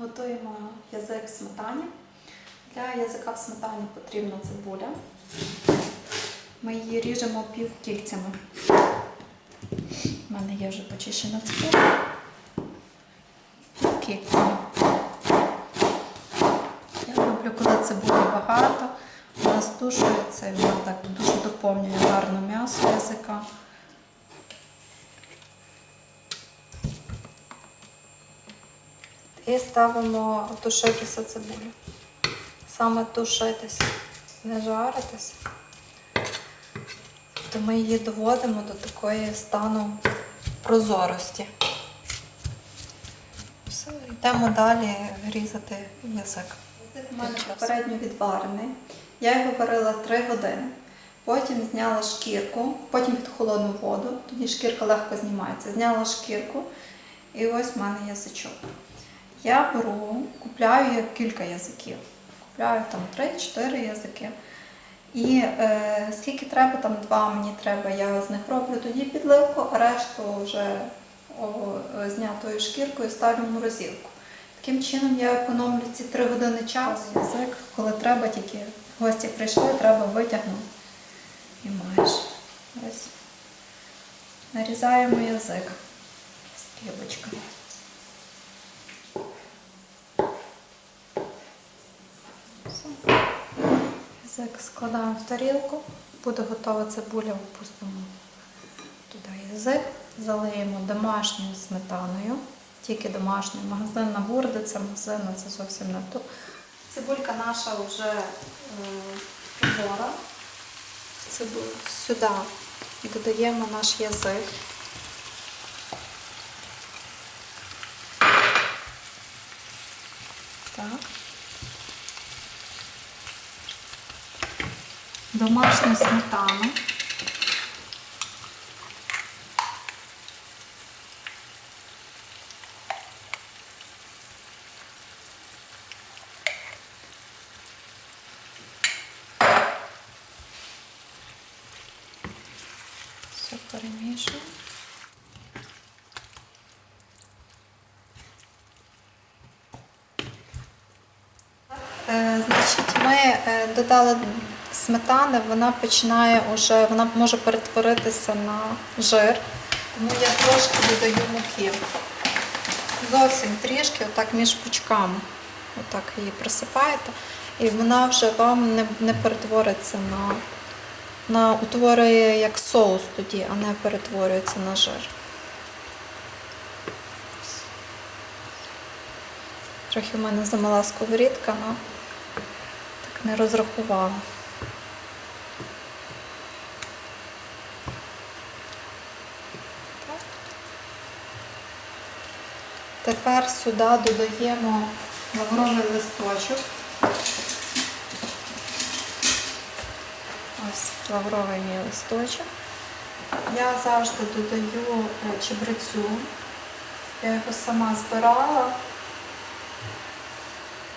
Готуємо язик в сметані. Для язика в сметані потрібна цибуля. Ми її ріжемо півкільцями. У мене є вже почищена цибуля. Півкільцями. Я люблю, коли цибулі багато, вона стушується і вона так дуже доповнює гарно м'ясо язика. І ставимо тушитися цибулю. Саме тушитися, не жаритися. То ми її доводимо до такої стану прозорості. Все, йдемо далі різати язик. Язик у мене попередньо відварений. Я його варила 3 години. Потім зняла шкірку, потім під холодну воду, тоді шкірка легко знімається. Зняла шкірку, і ось в мене язичок. Я беру, купляю кілька язиків. Купляю там 3-4 язики. І е, скільки треба, там два мені треба, я з них роблю тоді підливку, а решту вже о, знятою шкіркою ставлю в морозилку. Таким чином я економлю ці 3 години часу. Язик, коли треба, тільки гості прийшли, треба витягнути. І маєш. Ось. Нарізаємо язик з кілочками. Язик складаємо в тарілку, буде готова цибуля, впустимо туди язик, залиємо домашньою сметаною, тільки домашньою. Магазинна бурдиця, магазинна це зовсім не то. Цибулька наша вже е, прозора. Сюди додаємо наш язик. Так. Домашню сметану. Все перемішуємо. Е, Значить, ми е, додали сметани, вона починає уже, вона може перетворитися на жир, тому я трошки додаю муки. Зовсім трішки, отак між пучками. Отак її присипаєте. І вона вже вам не, не перетвориться на, на утворює як соус тоді, а не перетворюється на жир. Трохи в мене замала сковорідка, але так не розрахувала. Тепер сюди додаємо лавровий листочок. Ось лавровий мій листочок. Я завжди додаю е, чебрецю. Я його сама збирала.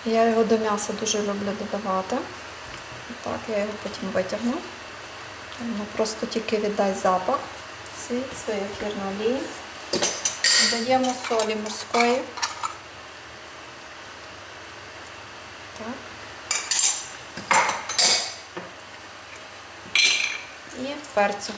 Я його до м'яса дуже люблю додавати. Так, я його потім витягну. Воно просто тільки віддасть запах свій, свої ефірної олії. Додаємо солі морської. І перцю.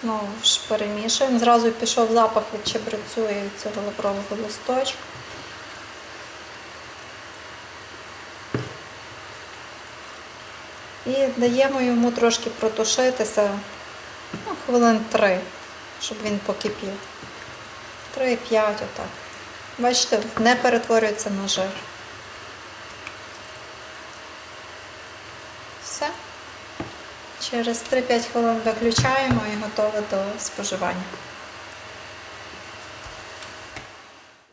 Знову ж перемішуємо. Зразу пішов запах від чебрецю і від цього лаврового листочка. І даємо йому трошки протушитися ну, хвилин три, щоб він покипів. Три-п'ять отак. Бачите, не перетворюється на жир. Все. Через 3-5 хвилин виключаємо і готове до споживання.